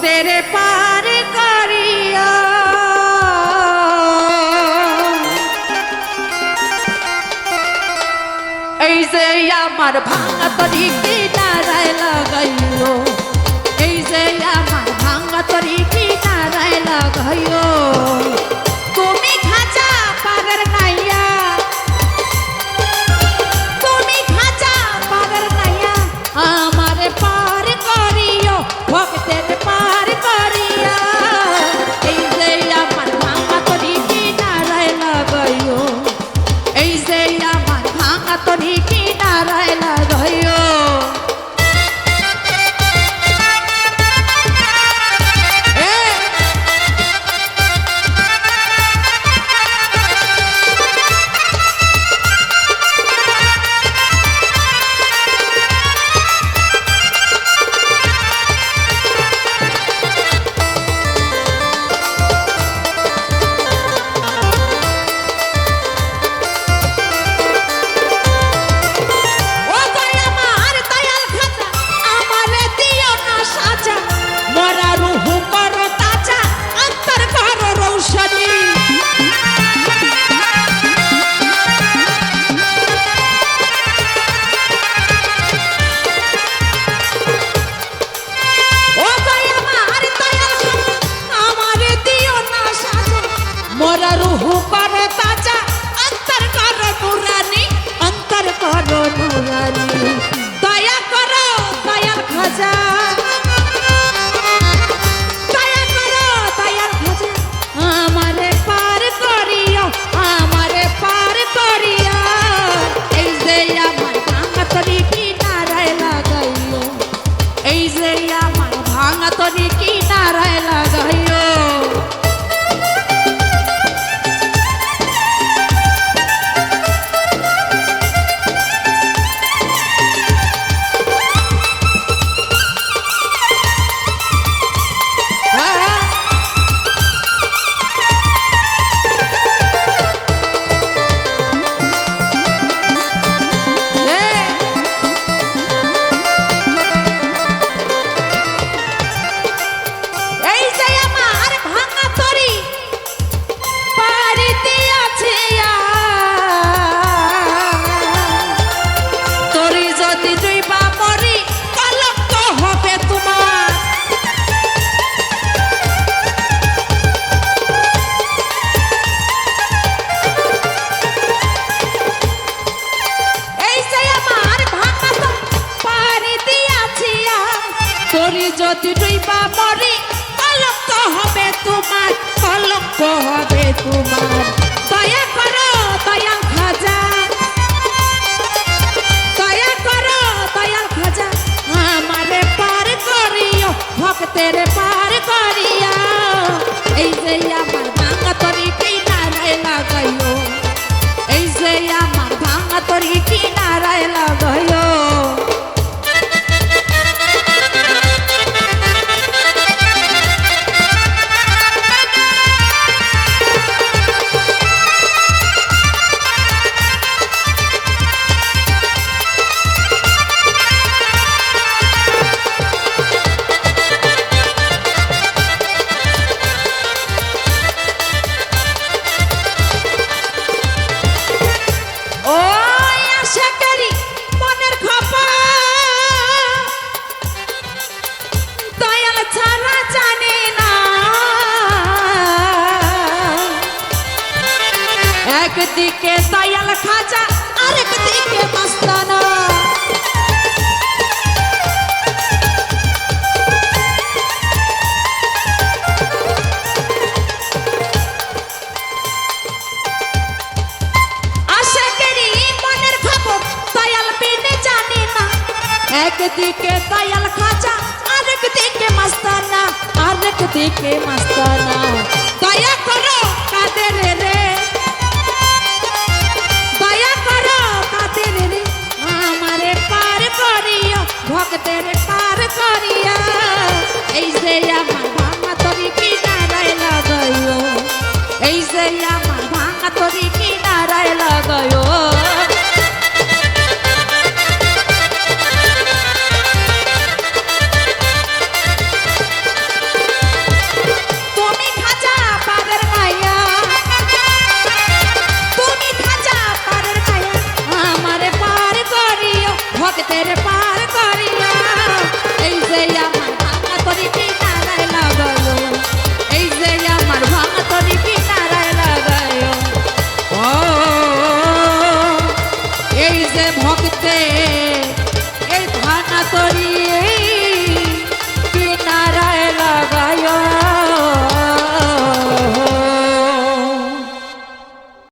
কষ্টের পার করিয়া। এই যে আমার ভাঙা তরি কিনারায় লাগাইল, এই যে আমার ভাঙা তরি কিনারায় লাগাইল। নারায়ণ রুহু কর তাজা, অন্তর কর নুরানি, অন্তর কর নুরানি। দয়া করো দয়াল খাজা দয়া করো দয়াল খাজা আমারে পার করিও, আমারে পার করিও। এই যে আমার ভাঙা যদি ডুইবা মরি কলঙ্ক হবে তোমার কলঙ্ক হবে তোমার। দিকে দয়াল খাজা আরেকদিকে মস্তানা। একদিকে দয়াল খাজা আরেকদিকে মস্তানা আরেকদিকে মস্তানা। জগতের পার করিয়া